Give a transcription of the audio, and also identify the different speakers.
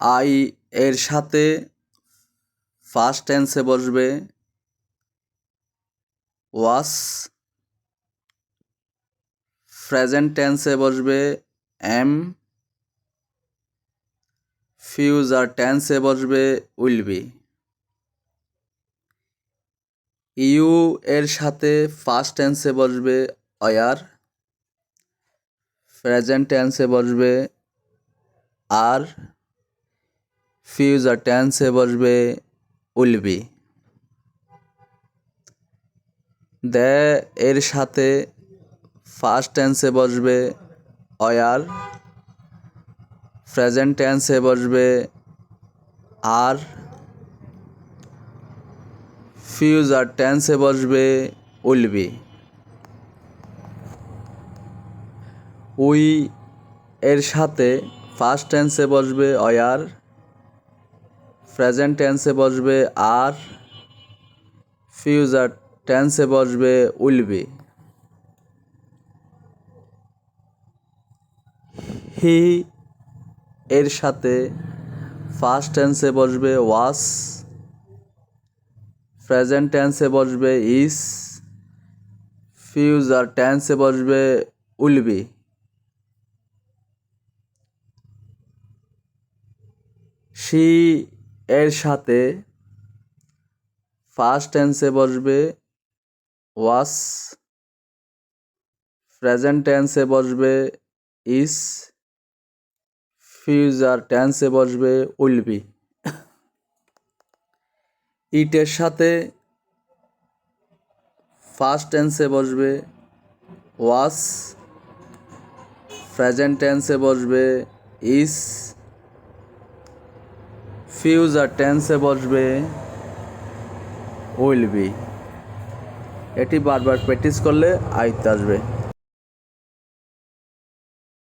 Speaker 1: I এর সাথে first টেন্সে বসবে ওয়াস। প্রেজেন্ট টেন্সে বসবে এম। ফিউচার টেন্সে বসবে উইল বি। ইউ এর সাথে ফার্স্ট টেন্সে বসবে অয়ার প্রেজেন্ট টেন্সে বসবে আর। ফিউচার টেন্সে বসবে উইল বি দে, এর সাথে ফার্স্ট টেন্সে বসবে অয়ার। প্রেজেন্ট টেন্সে বসবে আর। ফিউচার টেন্সে বসবে উইল বি উই, এর সাথে ফার্স্ট টেন্সে বসবে অয়ার। প্রেজেন্ট টেন্সে বসবে আর ফিউচার টেন্সে বসবে উইল বি। হি এর সাথে ফার্স্ট টেন্সে বসবে ওয়াস, প্রেজেন্ট টেন্সে বসবে ইস ফিউচার টেন্সে বসবে উইল বি। সি এর সাথে ফার্স্ট টেন্সে বসবে ওয়াস প্রেজেন্ট টেন্সে বসবে ইস ফিউচার টেন্সে বসবে উইল বি ইটের সাথে ফার্স্ট টেন্সে বসবে ওয়াস প্রেজেন্ট টেন্সে বসবে ইস ফিউচার টেন্সে বসবে। উইল বি এটি বারবার প্র্যাকটিস করলে আয়ত্তে আসবে।